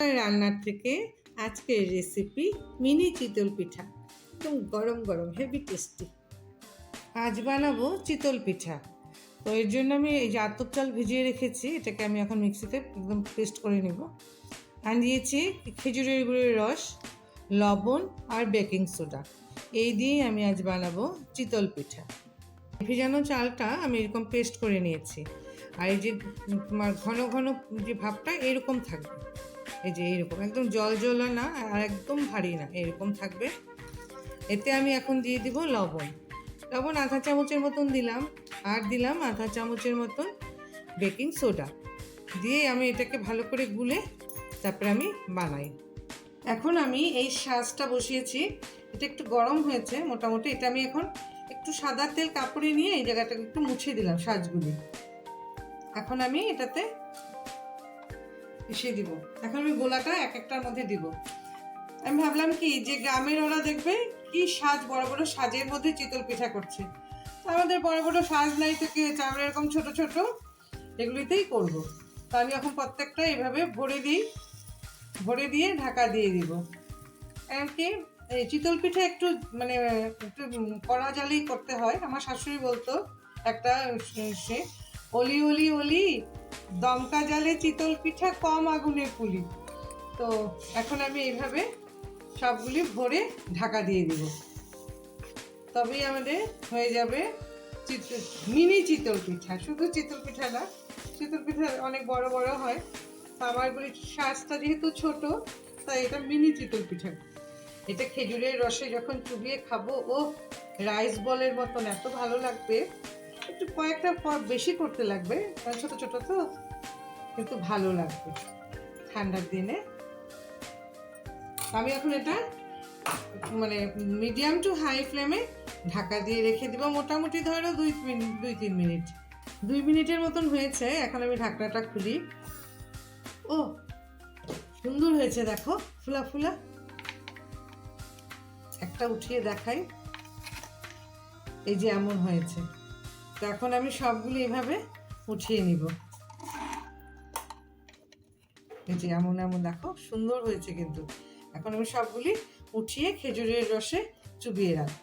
রান্নার থেকে আজকের রেসিপি মিনি চিতল পিঠা একদম গরম গরম হেভি টেস্টি আজ বানাবো চিতল পিঠা। তো এর জন্য আমি এই যে আতপ চাল ভিজিয়ে রেখেছি, এটাকে আমি এখন মিক্সিতে একদম পেস্ট করে নেব। আর দিয়েছি খেজুরের গুঁড়ের রস, লবণ আর বেকিং সোডা এই দিয়েই আমি আজ বানাবো চিতল পিঠা। ভিজানো চালটা আমি এরকম পেস্ট করে নিয়েছি। আর এই যে তোমার ঘন ঘন যে ভাবটা এরকম থাকবে। এই যে এইরকম একদম জল জল না, আর একদম ভারী না, এরকম থাকবে। এতে আমি এখন দিয়ে দিব লবণ। লবণ আধা চামচের মতন দিলাম, আর দিলাম আধা চামচের মতন বেকিং সোডা। দিয়ে আমি এটাকে ভালো করে গুলে তারপরে আমি বানাই। এখন আমি এই সাজটা বসিয়েছি। এটা একটু গরম হয়েছে মোটামুটি। এটা আমি এখন একটু সাদা তেল কাপড়ে নিয়ে এই জায়গাটাকে একটু মুছে দিলাম সাজগুলি। এখন আমি এটাতে মিশিয়ে দিব। এখন আমি গোলাটা এক একটার মধ্যে দিব। আমি ভাবলাম কি, যে গ্রামের ওরা দেখবে কি সাজ, বড় বড় সাজের মধ্যে চিতল পিঠা করছে। আমাদের বড় বড় সাজ নাই তো কি হয়েছে আমরা এরকম ছোট ছোট, এগুলিতেই করব। তো আমি এখন প্রত্যেকটা এভাবে ভরে দিই, ভরে দিয়ে ঢাকা দিয়ে দিব। এমনকি এই চিতল পিঠা একটু মানে একটু কড়া জালেই করতে হয়। আমার শাশুড়ি বলতো, একটা সে, অলি অলি অলি দমকা জালে চিতল পিঠা, কম আগুনে পুলি। তো এখন আমি এইভাবে সবগুলি ভরে ঢাকা দিয়ে দিব। তবেই আমাদের হয়ে যাবে চিতল মিনি চিতল পিঠা। শুধু চিতল পিঠা না, চিতল পিঠা অনেক বড় বড় হয়। তো আমারগুলি শ্বাসটা যেহেতু ছোট, তাই এটা মিনি চিতল পিঠা। এটা খেজুরের রসে যখন চুবিয়ে খাব ও রাইস বলের মতন এত ভালো লাগবে। একটু কয়েকটা বেশি করতে লাগবে ছোট ছোট তো, কিন্তু ভালো লাগবে। ঠান্ডার দিনে। আমি এখন এটা মানে মিডিয়াম টু হাই ফ্লেমে ঢাকা দিয়ে রেখে দিব। মোটামুটি ধরো দুই মিনিট দুই তিন মিনিট। দুই মিনিটের মতন হয়েছে, এখন আমি ঢাকনাটা খুলি। ও, সুন্দর হয়েছে, দেখো, ফুলা ফুলা। একটা উঠিয়ে দেখাই। এই যে এমন হয়েছে। তো এখন আমি সবগুলো এভাবে উঠিয়ে নিব। এই যে এমন এমন, দেখো, সুন্দর হয়েছে কিন্তু। এখন আমি সবগুলি উঠিয়ে খেজুরের রসে চুবিয়ে রাখব।